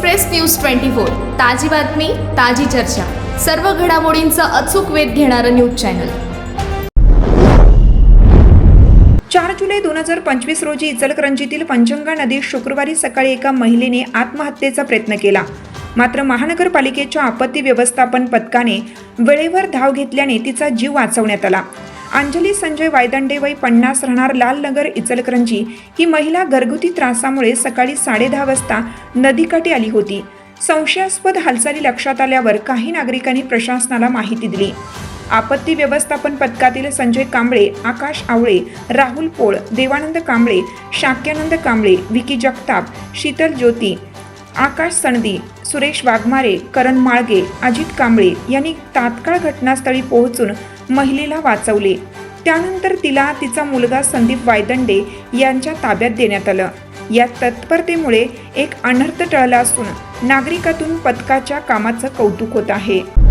Express news twenty four ताजी बातमी ताजी चर्चा. सर्व घडामोडींचा अचूक वेध घेणारं न्यूज चॅनल. चार जुलै दोन हजार पंचवीस रोजी इचलकरंजीतील पंचंगा नदीत शुक्रवारी सकाळी एका महिलेने आत्महत्येचा प्रयत्न केला. मात्र महानगरपालिकेच्या आपत्ती व्यवस्थापन पथकाने वेळेवर धाव घेतल्याने तिचा जीव वाचवण्यात आला. अंजली संजय वायदंडे वय पन्नास राहणार लालनगर इचलकरंजी ही महिला घरगुती त्रासामुळे सकाळी साडेदहा वाजता नदीकाठी आली होती. संशयास्पद हालचाली लक्षात आल्यावर काही नागरिकांनी प्रशासनाला माहिती दिली. आपत्ती व्यवस्थापन पथकातील संजय कांबळे आकाश आवळे राहुल पोळ देवानंद कांबळे शाक्यानंद कांबळे विकी जगताप शीतल ज्योती आकाश सणदी सुरेश वाघमारे करण माळगे अजित कांबळे यांनी तात्काळ घटनास्थळी पोहोचून महिलेला वाचवले. त्यानंतर तिला तिचा मुलगा संदीप वायदंडे यांच्या ताब्यात देण्यात आलं. या तत्परतेमुळे एक अनर्थ टळला असून नागरिकातून पथकाच्या कामाचं कौतुक होत आहे.